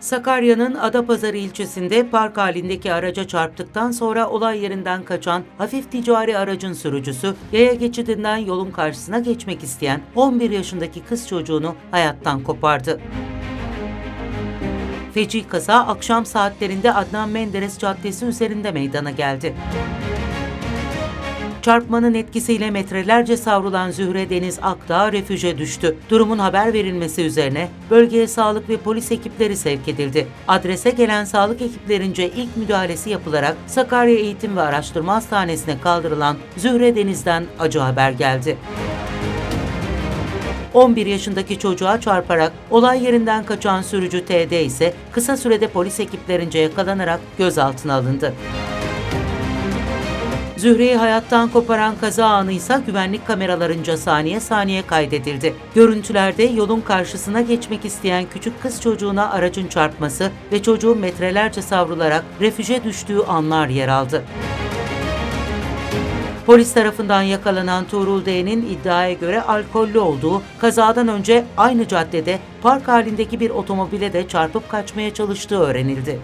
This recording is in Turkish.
Sakarya'nın Adapazarı ilçesinde park halindeki araca çarptıktan sonra olay yerinden kaçan hafif ticari aracın sürücüsü yaya geçidinden yolun karşısına geçmek isteyen 11 yaşındaki kız çocuğunu hayattan kopardı. Feci kaza akşam saatlerinde Adnan Menderes Caddesi üzerinde meydana geldi. Çarpmanın etkisiyle metrelerce savrulan Zühre Deniz Akdağ refüje düştü. Durumun haber verilmesi üzerine bölgeye sağlık ve polis ekipleri sevk edildi. Adrese gelen sağlık ekiplerince ilk müdahalesi yapılarak Sakarya Eğitim ve Araştırma Hastanesi'ne kaldırılan Zühre Deniz'den acı haber geldi. 11 yaşındaki çocuğa çarparak olay yerinden kaçan sürücü TD ise kısa sürede polis ekiplerince yakalanarak gözaltına alındı. Zühre'yi hayattan koparan kaza anı ise güvenlik kameralarınca saniye saniye kaydedildi. Görüntülerde yolun karşısına geçmek isteyen küçük kız çocuğuna aracın çarpması ve çocuğun metrelerce savrularak refüje düştüğü anlar yer aldı. Polis tarafından yakalanan Tuğrul D'nin iddiaya göre alkollü olduğu, kazadan önce aynı caddede park halindeki bir otomobile de çarpıp kaçmaya çalıştığı öğrenildi.